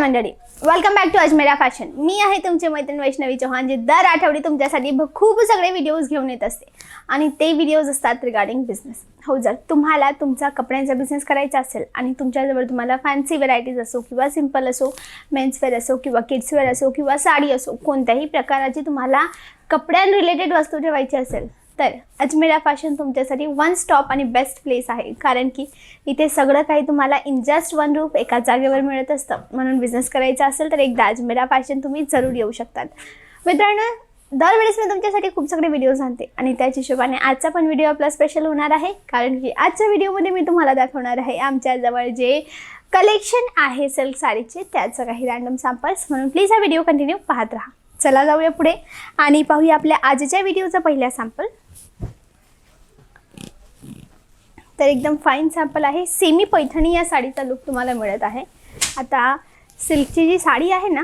मंडळी. Welcome back to Ajmera fashion मी आहे तुमचे मैत्रीण वैष्णवी चौहान जे दर आठवडी तुमच्यासाठी खूप सगळे व्हिडिओज घेऊन येत असते. आणि ते व्हिडिओज असतात रिगार्डिंग बिझनेस हो जर तुम्हाला तुमचा कपड्यांचा बिझनेस करायचा असेल आणि तुमच्याजवळ तुम्हाला फॅन्सी व्हरायटीज असो किंवा सिंपल असो मेन्सवेअर असो किंवा किड्सवेअर असो किंवा साडी असो कोणत्याही प्रकाराची तुम्हाला कपड्यां रिलेटेड वस्तू ठेवायची असेल तर अजमेरा फॅशन तुमच्यासाठी वन स्टॉप आणि बेस्ट प्लेस आहे. कारण की इथे सगळं काही तुम्हाला इन जस्ट वन रूप एका जागेवर मिळत असतं. म्हणून बिझनेस करायचा असेल तर एकदा अजमेरा फॅशन तुम्ही जरूर येऊ शकतात. मित्रांनो दरवेळेस मी तुमच्यासाठी खूप सगळे व्हिडिओज आणते. आणि त्याच हिशोबाने आजचा पण व्हिडिओ आपला स्पेशल होणार आहे. कारण की आजच्या व्हिडिओमध्ये मी तुम्हाला दाखवणार आहे आमच्याजवळ जे कलेक्शन आहे सिल्क साडीचे त्याचं काही रॅन्डम सॅम्पल्स म्हणून प्लीज हा व्हिडिओ कंटिन्यू पाहत राहा. चला जाऊया पुढे. आणि पाहूया आपल्या आजच्या व्हिडिओचा पहिला सॅम्पल तर एकदम फाईन सॅम्पल आहे. सेमी पैठणी या साडीचा लुक तुम्हाला मिळत आहे. आता सिल्कची जी साडी आहे ना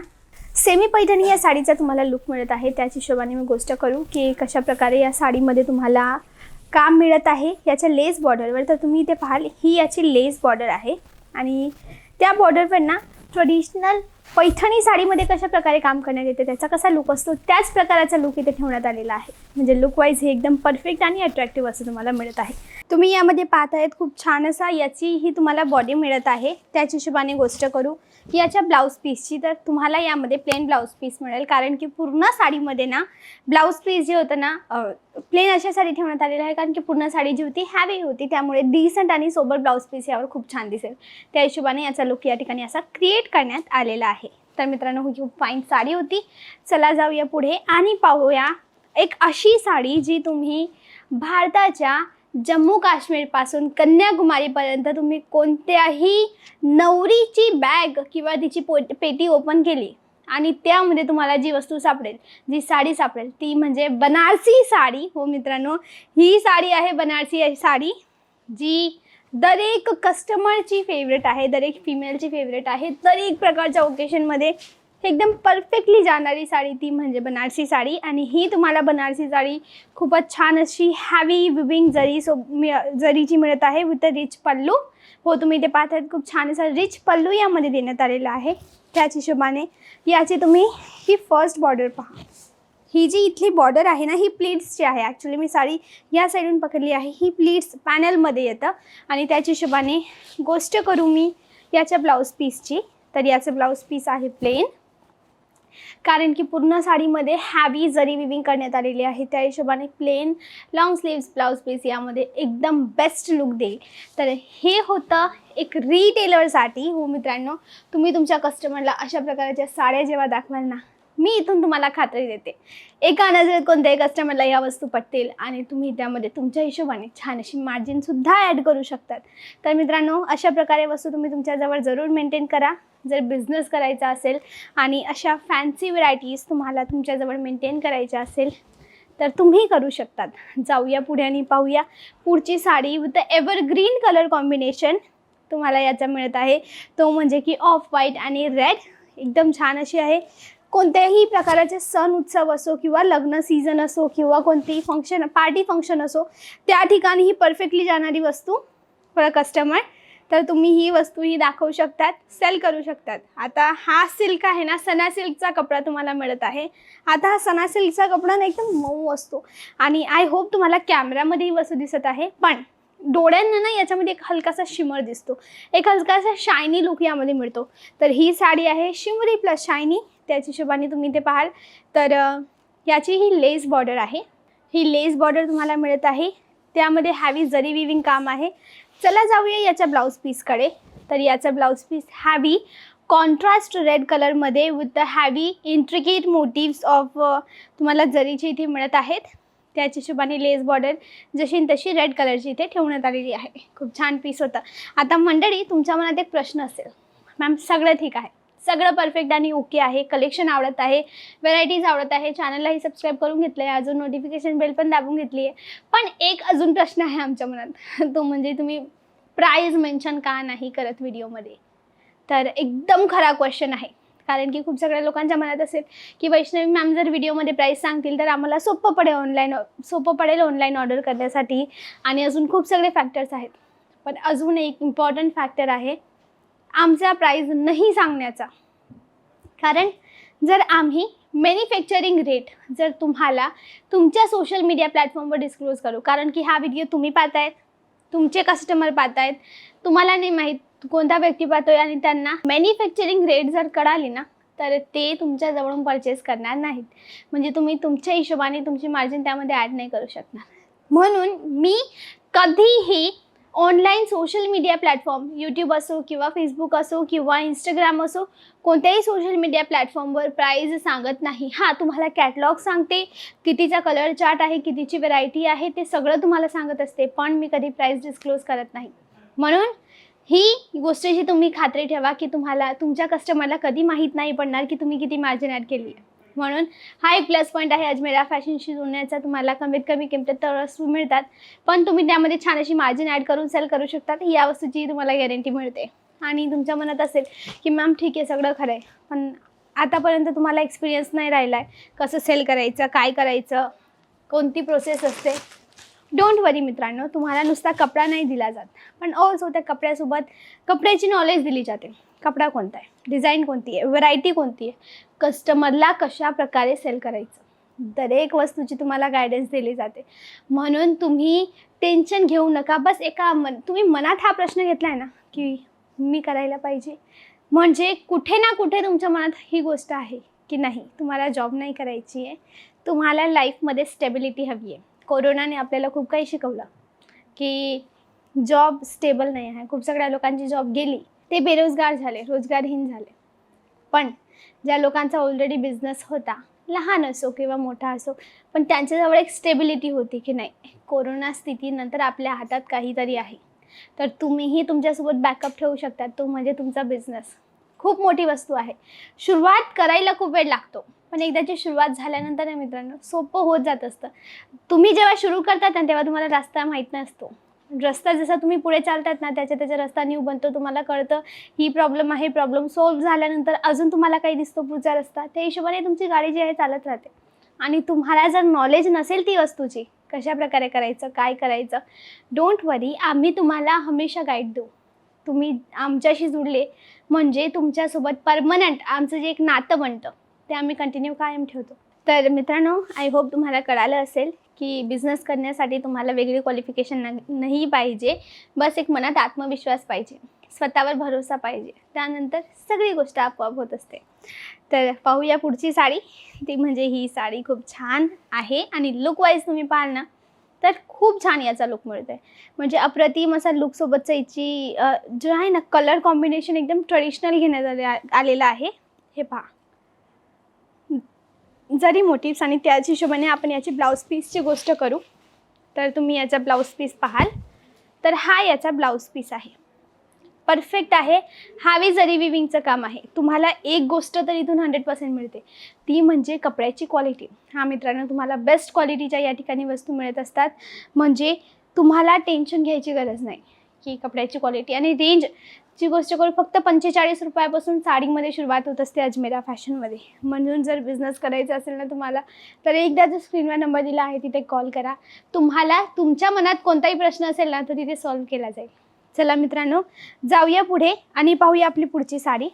सेमी पैठणी या साडीचा तुम्हाला लुक मिळत आहे. त्याच हिशोबाने मी गोष्ट करू की कशाप्रकारे या साडीमध्ये तुम्हाला काम मिळत आहे. याच्या लेस बॉर्डरवर तर तुम्ही इथे पाहाल ही याची लेस बॉर्डर आहे. आणि त्या बॉर्डरवर ना ट्रेडिशनल पैठणी साडीमध्ये कशा प्रकारे काम करण्यात येते त्याचा कसा लुक असतो त्याच प्रकाराचा लुक इथे ठेवण्यात आलेला आहे. म्हणजे लुक वाईज हे एकदम परफेक्ट आणि अट्रॅक्टिव्ह असं तुम्हाला मिळत आहे. तुम्ही यामध्ये पाहत आहेत खूप छान असा याची ही तुम्हाला बॉडी मिळत आहे. त्याच हिशोबाने गोष्ट करू याच्या ब्लाऊज पीसची तर तुम्हाला यामध्ये प्लेन ब्लाऊज पीस मिळेल. कारण की पूर्ण साडीमध्ये ना ब्लाऊज पीस जे होतं ना प्लेन अशा साडी ठेवण्यात आलेलं आहे कारण की पूर्ण साडी जी होती हॅवी होती. त्यामुळे डिसंट आणि सोबत ब्लाऊज पीस यावर खूप छान दिसेल. त्या हिशोबाने याचा लुक या ठिकाणी असा क्रिएट करण्यात आलेला आहे. तर मित्रांनो ही खूप फाईन साडी होती. चला जाऊया पुढे आणि पाहूया एक अशी साडी जी तुम्ही भारताच्या जम्मू काश्मीरपासून कन्याकुमारीपर्यंत तुम्ही कोणत्याही नवरीची बॅग किंवा तिची पो पेटी ओपन केली. आणि त्यामध्ये तुम्हाला जी वस्तू सापडेल जी साडी सापडेल ती म्हणजे बनारसी साडी. हो मित्रांनो ही साडी आहे बनारसी साडी जी दरेक कस्टमरची फेवरेट आहे दरेक फिमेलची फेवरेट आहे. दरेक प्रकारच्या ओकेशनमध्ये एकदम परफेक्टली जाणारी साडी ती म्हणजे बनारसी साडी. आणि ही तुम्हाला बनारसी साडी खूपच छान अशी हॅवी विविंग जरी सो मिळ जरीची मिळत आहे विथ अ रिच पल्लू. हो तुम्ही इथे पाहत आहेत खूप छान असा रिच पल्लू यामध्ये देण्यात आलेला आहे. त्याच हिशोबाने याची तुम्ही ही फर्स्ट बॉर्डर पहा. ही जी इथली बॉर्डर आहे ना ही प्लीट्सची आहे ॲक्च्युली मी साडी या साईडून पकडली आहे. ही प्लीट्स पॅनलमध्ये येतं. आणि त्याच्या हिशोबाने गोष्ट करू मी याच्या ब्लाऊज पीसची तर याचं ब्लाऊज पीस आहे प्लेन कारण की पूर्ण साडीमध्ये हॅवी जरी विविंग करण्यात आलेली आहे त्या हिशोबाने plain long sleeves blouse piece यामध्ये एकदम बेस्ट लुक देईल. तर हे होतं एक रिटेलरसाठी हो मित्रांनो तुम्ही तुमच्या कस्टमरला अशा प्रकारच्या साड्या जेव्हा दाखवाल ना मी इथून तुम्हाला खात्री देते. एका नजरेत कोणत्याही कस्टमरला या वस्तू पटतील आणि तुम्ही त्यामध्ये तुमच्या हिशोबाने छान अशी मार्जिनसुद्धा ॲड करू शकतात. तर मित्रांनो अशा प्रकारे वस्तू तुम्ही तुमच्याजवळ जरूर मेंटेन करा. जर बिझनेस करायचा असेल आणि अशा फॅन्सी व्हरायटीज तुम्हाला तुमच्याजवळ मेंटेन करायच्या असेल तर तुम्ही करू शकतात. जाऊया पुढे आणि पाहूया. पुढची साडी विथ एव्हरग्रीन कलर कॉम्बिनेशन तुम्हाला याचा मिळत आहे. तो म्हणजे की ऑफ व्हाईट आणि रेड एकदम छान अशी आहे. कोणत्याही प्रकाराचे सण उत्सव असो किंवा लग्न सीझन असो किंवा कोणतेही फंक्शन पार्टी फंक्शन असो त्या ठिकाणी ही परफेक्टली जाणारी वस्तू फॉर कस्टमर तर तुम्ही ही वस्तू ही दाखवू शकतात सेल करू शकतात. आता हा सिल्क आहे ना सना सिल्कचा कपडा तुम्हाला मिळत आहे. आता हा सना सिल्कचा कपडा ना एकदम मऊ असतो. आणि आय होप तुम्हाला कॅमेरामध्ये ही वस्तू दिसत आहे पण डोळ्यांना ना याच्यामध्ये एक हलकासा शिमर दिसतो. एक हलकासा शायनी लुक यामध्ये मिळतो. तर ही साडी आहे शिमरी प्लस शायनी त्याच्या हिशोबाने तुम्ही ते पाहाल. तर याची ही लेस बॉर्डर आहे. ही लेस बॉर्डर तुम्हाला मिळत आहे. त्यामध्ये हॅवी जरी विविंग काम आहे. चला जाऊया याच्या ब्लाऊज पीसकडे तर याचा blouse piece heavy contrast red कलरमध्ये with the heavy intricate motifs of तुम्हाला जरीचे इथे मिळत आहेत. त्याच्या हिशोबाने लेस बॉर्डर जशी न तशी रेड कलरची इथे ठेवण्यात आलेली आहे. खूप छान पीस होता. आता मंडळी तुमच्या मनात एक प्रश्न असेल. मॅम सगळं ठीक आहे. सगळं परफेक्ट आणि ओके आहे. कलेक्शन आवडत आहे. व्हरायटीज आवडत आहे. चॅनललाही सबस्क्राईब करून घेतलं आहे अजून नोटिफिकेशन बेल पण दाबून घेतली आहे पण एक अजून प्रश्न आहे आमच्या मनात. तो म्हणजे तुम्ही प्राईज मेन्शन का नाही करत व्हिडिओमध्ये तर एकदम खरा क्वेश्चन आहे. कारण की खूप सगळ्या लोकांच्या मनात असेल की वैष्णवी मॅम जर व्हिडिओमध्ये प्राईस सांगतील तर आम्हाला सोपं पडेल ऑनलाईन सोपं पडेल ऑनलाईन ऑर्डर करण्यासाठी. आणि अजून खूप सगळे फॅक्टर्स आहेत. पण अजून एक इम्पॉर्टंट फॅक्टर आहे आमचा प्राईज नाही सांगण्याचा. कारण जर आम्ही मॅन्युफॅक्चरिंग रेट जर तुम्हाला तुमच्या सोशल मीडिया प्लॅटफॉर्मवर डिस्क्लोज करू कारण की हा व्हिडिओ तुम्ही पाहतायत तुमचे कस्टमर पाहतायत तुम्हाला नाही माहीत कोणता व्यक्ती पाहतोय आणि त्यांना मॅन्युफॅक्चरिंग रेट जर कळाली ना तर ते तुमच्याजवळून परचेस करणार नाहीत. म्हणजे तुम्ही तुमच्या हिशोबाने तुमची मार्जिन त्यामध्ये ॲड नाही करू शकणार. म्हणून मी कधीही online social media platform YouTube असो किंवा फेसबुक असो किंवा इंस्टाग्राम असो कोणत्याही सोशल मीडिया प्लॅटफॉर्मवर प्राईज सांगत नाही. हां तुम्हाला कॅटलॉग सांगते कितीचा कलर चार्ट आहे कितीची व्हरायटी आहे ते सगळं तुम्हाला सांगत असते पण मी कधी प्राईज डिस्क्लोज करत नाही. म्हणून ही गोष्टीची तुम्ही खात्री ठेवा की तुम्हाला तुमच्या कस्टमरला कधी माहीत नाही पडणार की तुम्ही किती मार्जिन ॲड केली आहे. म्हणून हा एक प्लस पॉईंट आहे अजमेरा फॅशनशी जुळण्याचा तुम्हाला कमीत कमी किमतीत तर वस्तू मिळतात. पण तुम्ही त्यामध्ये छान अशी मार्जिन ॲड करून सेल करू शकतात. या वस्तूची तुम्हाला गॅरंटी मिळते. आणि तुमच्या मनात असेल की मॅम ठीक आहे सगळं खरं आहे. पण आतापर्यंत तुम्हाला एक्सपिरियन्स नाही राहिला आहे कसं सेल करायचं काय करायचं कोणती प्रोसेस असते. डोंट वरी मित्रांनो तुम्हाला नुसता कपडा नाही दिला जात. पण ऑल्सो त्या कपड्यासोबत कपड्याची नॉलेज दिली जाते. कपडा कोणता आहे? डिझाईन कोणती आहे? व्हरायटी कोणती आहे? कस्टमरला कशा प्रकारे सेल करायचं? दरेक वस्तूची तुम्हाला गायडन्स दिली जाते. म्हणून तुम्ही टेन्शन घेऊ नका. बस एका मन तुम्ही मनात हा प्रश्न घेतला आहे ना की मी करायला पाहिजे. म्हणजे कुठे ना कुठे तुमच्या मनात ही गोष्ट आहे की नाही तुम्हाला जॉब नाही करायची आहे. तुम्हाला लाईफमध्ये स्टेबिलिटी हवी आहे. कोरोनाने आपल्याला खूप काही शिकवलं की जॉब स्टेबल नाही आहे. खूप सगळ्या लोकांची जॉब गेली ते बेरोजगार झाले रोजगारहीन झाले. पण ज्या लोकांचा ऑलरेडी बिझनेस होता लहान असो किंवा मोठा असो पण त्यांच्याजवळ एक स्टेबिलिटी होती की नाही कोरोना स्थितीनंतर आपल्या हातात काहीतरी आहे. तर तुम्हीही तुमच्यासोबत बॅकअप ठेवू शकता तो म्हणजे तुमचा बिझनेस खूप मोठी वस्तू आहे. सुरुवात करायला खूप वेळ लागतो पण एकदाची सुरुवात झाल्यानंतर ना मित्रांनो सोपं होत जात असतं. तुम्ही जेव्हा सुरू करता ना तेव्हा तुम्हाला जास्त माहीत नसतो. रस्ता जसा तुम्ही पुढे चालतात ना त्याच्या त्याच्या रस्ता न्यू बनतो तुम्हाला कळतं ही प्रॉब्लेम आहे प्रॉब्लेम सॉल्व्ह झाल्यानंतर अजून तुम्हाला काही दिसतो पुढचा रस्ता. त्या हिशोबाने तुमची गाडी जी आहे चालत राहते. आणि तुम्हाला जर नॉलेज नसेल ती वस्तूची कशा प्रकारे करायचं काय करायचं डोंट वरी आम्ही तुम्हाला हमेशा गाईड देऊ. तुम्ही आमच्याशी जुडले म्हणजे तुमच्यासोबत परमनंट आमचं जे एक नातं बनतं ते आम्ही कंटिन्यू कायम ठेवतो. तर मित्रांनो आय होप तुम्हाला कळालं असेल की बिझनेस करण्यासाठी तुम्हाला वेगळी क्वालिफिकेशन न नाही पाहिजे. बस एक मनात आत्मविश्वास पाहिजे. स्वतःवर भरोसा पाहिजे. त्यानंतर सगळी गोष्ट आपोआप होत असते. तर पाहूया पुढची साडी. ती म्हणजे ही साडी खूप छान आहे आणि लुकवाईज तुम्ही पाहाल ना तर खूप छान याचा लुक मिळतो आहे म्हणजे अप्रतिम असा लुकसोबतचा याची जो आहे ना कलर कॉम्बिनेशन एकदम ट्रेडिशनल घेण्यात आले आलेलं आहे. हे पहा. जरी मोटिव्स आणि त्याच हिशोबाने आपण याची ब्लाऊज पीसची गोष्ट करू तर तुम्ही याचा ब्लाऊज पीस पाहाल. तर हा याचा ब्लाऊज पीस आहे. परफेक्ट आहे. हावी जरी विविंगचं काम आहे तुम्हाला एक गोष्ट तर इथून हंड्रेड पर्सेंट मिळते. ती म्हणजे कपड्याची क्वालिटी हा मित्रांनो तुम्हाला बेस्ट क्वालिटीच्या या ठिकाणी वस्तू मिळत असतात. म्हणजे तुम्हाला टेन्शन घ्यायची गरज नाही. की कपड्याची क्वालिटी आणि रेंज ची गोष्ट करू फक्त पंचेचाळीस रुपयापासून साडीमध्ये सुरुवात होत असते अजमेरा फॅशनमध्ये. म्हणून जर बिझनेस करायचा असेल ना तुम्हाला तर एकदा जो स्क्रीनवर नंबर दिला आहे तिथे कॉल करा. तुम्हाला तुमच्या मनात कोणताही प्रश्न असेल ना तर तिथे सॉल्व्ह केला जाईल. चला मित्रांनो जाऊया पुढे आणि पाहूया आपली पुढची साडी.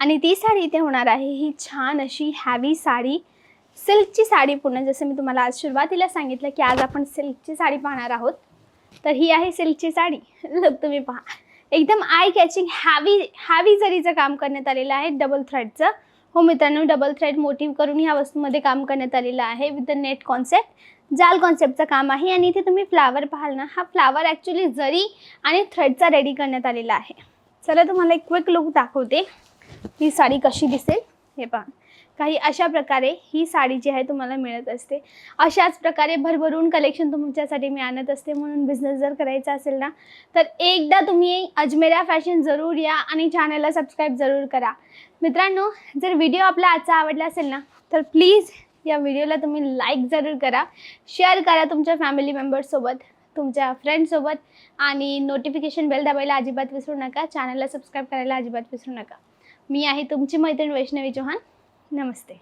आणि ती साडी इथे होणार आहे ही छान अशी हॅवी साडी. सिल्कची साडी पूर्ण जसं मी तुम्हाला आज सुरुवातीला सांगितलं की आज आपण सिल्कची साडी पाहणार आहोत. तर ही आहे सिल्कची साडी. लग तुम्ही पहा. एकदम आय कॅचिंग हॅवी हॅवी जरीचं काम करण्यात आलेलं आहे. डबल थ्रेडचं हो मित्रांनो डबल थ्रेड मोटिव्ह करून ह्या वस्तूमध्ये काम करण्यात आलेलं आहे विथ द नेट कॉन्सेप्ट जाल कॉन्सेप्टचं काम आहे आणि इथे तुम्ही फ्लावर पाहाल ना हा फ्लावर ॲक्च्युली जरी आणि थ्रेडचा रेडी करण्यात आलेला आहे. चला तुम्हाला एक क्विक लुक दाखवते. ही साडी कशी दिसेल? हे पहा. काही अशा प्रकारे ही साडी जी आहे तुम्हाला मिळत असते. अशाच प्रकारे भरभरून कलेक्शन तुमच्यासाठी मी आणत असते. म्हणून बिझनेस जर करायचा असेल ना तर एकदा तुम्ही अजमेरा फॅशन जरूर या आणि चॅनलला सबस्क्राईब जरूर करा. मित्रांनो जर व्हिडिओ आपला आजचा आवडला असेल ना तर प्लीज या व्हिडिओला तुम्ही लाईक जरूर करा. शेअर करा तुमच्या फॅमिली मेंबर्ससोबत तुमच्या फ्रेंडसोबत आणि नोटिफिकेशन बेल दाबायला अजिबात विसरू नका. चॅनलला सबस्क्राईब करायला अजिबात विसरू नका. मी आहे तुमची मैत्रीण वैष्णवी चौहान. नमस्ते.